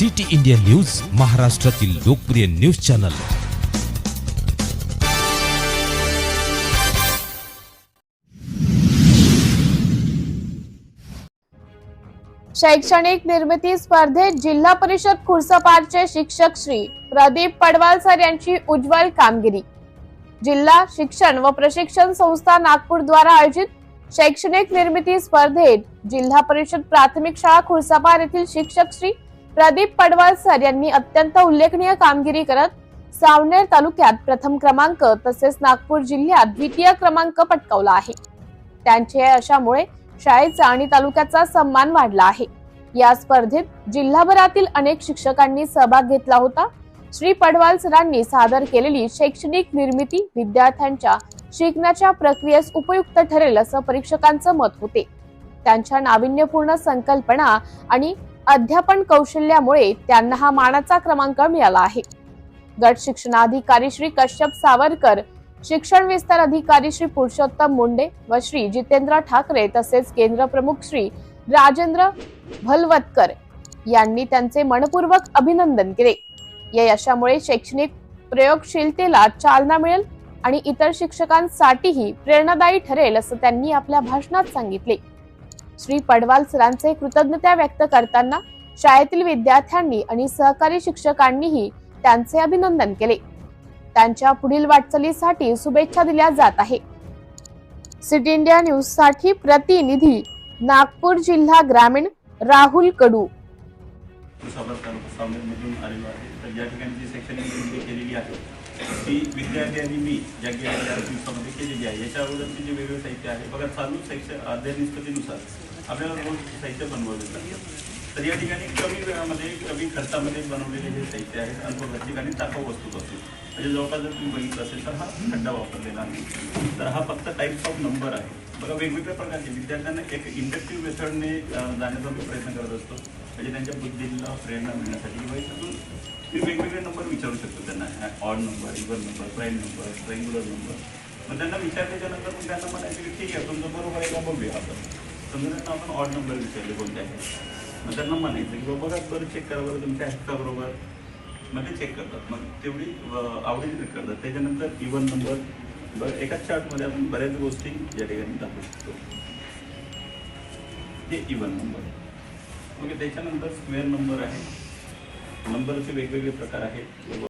City India news महाराष्ट्रातील लोकप्रिय news channel. शैक्षणिक निर्मिती स्पर्धेत जिल्हा परिषद खुर्सापारचे शिक्षक श्री प्रदीप पडवाल सर यांची उज्ज्वल कामगिरी. जिल्हा शिक्षण व प्रशिक्षण संस्था नागपूर द्वारा आयोजित शैक्षणिक निर्मिती स्पर्धेत जिल्हा परिषद प्राथमिक शाळा खुर्सापार येथील शिक्षक श्री प्रदीप पडवाल सर यांनी अत्यंत उल्लेखनीय कामगिरी करत सावनेर तालुक्यात प्रथम क्रमांक तसेच नागपूर जिल्ह्यात द्वितीय क्रमांक पटकावला आहे. त्यांच्या अशामुळे यशामुळे शाळेचा आणि तालुक्याचा सन्मान वाढला आहे. या स्पर्धेत जिल्हाभरातील अनेक शिक्षकांनी सहभाग घेतला होता. श्री पडवाल सरांनी सादर केलेली शैक्षणिक निर्मिती विद्यार्थ्यांच्या शिकण्याच्या प्रक्रियेस उपयुक्त ठरेल असं परीक्षकांचं मत होते. त्यांच्या नाविन्यपूर्ण संकल्पना आणि अध्यापन कौशल्यामुळे त्यांना हा मानाचा क्रमांक मिळाला आहे. गट शिक्षणाधिकारी श्री कश्यप सावरकर शिक्षण विस्तार अधिकारी श्री पुरुषोत्तम मुंडे व श्री जितेंद्र ठाकरे तसेच केंद्र प्रमुख श्री राजेंद्र भलवतकर यांनी त्यांचे मनपूर्वक अभिनंदन केले. या यशामुळे शैक्षणिक प्रयोगशीलतेला चालना मिळेल आणि इतर शिक्षकांसाठीही प्रेरणादायी ठरेल असं त्यांनी आपल्या भाषणात सांगितले. श्री पडवाल सरांचे कृतज्ञता व्यक्त करताना शाळेतील विद्यार्थ्यांनी आणि सहकारी शिक्षकांनीही त्यांचे अभिनंदन केले त्यांच्या पुढील वाटचालीसाठी शुभेच्छा दिल्या जात आहे सिटी इंडिया न्यूजसाठी प्रतिनिधी नागपूर जिल्हा ग्रामीण राहुल कडू सावनेरमधून आलेलो आहे तर या ठिकाणी जी शैक्षणिक केलेली आहे ती विद्यार्थी आणि मी ज्या गेल्या चार दिवसामध्ये केलेली आहे याच्या अगोदरचे जे वेगळे साहित्य आहे बघा चालू शैक्ष अध्ययन निष्पत्तीनुसार आपल्याला रोज साहित्य बनवलं जातं तर या ठिकाणी कमी वेळामध्ये कमी खर्चामध्ये बनवलेले हे साहित्य आहे. अल्पखर्चिक आणि टाकाऊ असतो म्हणजे जवळपास जर तुम्ही बघितलं असेल तर हा खड्डा वापरलेला आहे. तर हा फक्त टाईप्स ऑफ नंबर आहे. बघा वेगवेगळ्या प्रकारचे. विद्यार्थ्यांना एक इंडक्टिव्ह मेथडने जाण्याचा मी प्रयत्न करत असतो. म्हणजे त्यांच्या बुद्धीला प्रेरणा मिळण्यासाठी. किंवा याच्यातून मी वेगवेगळे नंबर विचारू शकतो त्यांना. Odd number even number prime number regular number मग त्यांना विचारल्याच्यानंतर मग त्यांना म्हणायचं की ठीक आहे तुमचं बरोबर आहे का बघूया आपण. समजा त्यांना आपण ऑड नंबर विचारले कोणते आहे मग त्यांना म्हणायचं की बाबा बरं चेक करा बरं तुमच्या आहेत बरोबर मग ते चेक करतात. मग तेवढी आवडीने चेक करतात. त्याच्यानंतर इव्हन नंबर बरं एकाच चार्टमध्ये आपण बऱ्याच गोष्टी या ठिकाणी दाखवू शकतो. हे इव्हन नंबर ओके त्याच्यानंतर स्क्वेअर नंबर आहे. नंबरचे वेगवेगळे प्रकार आहेत.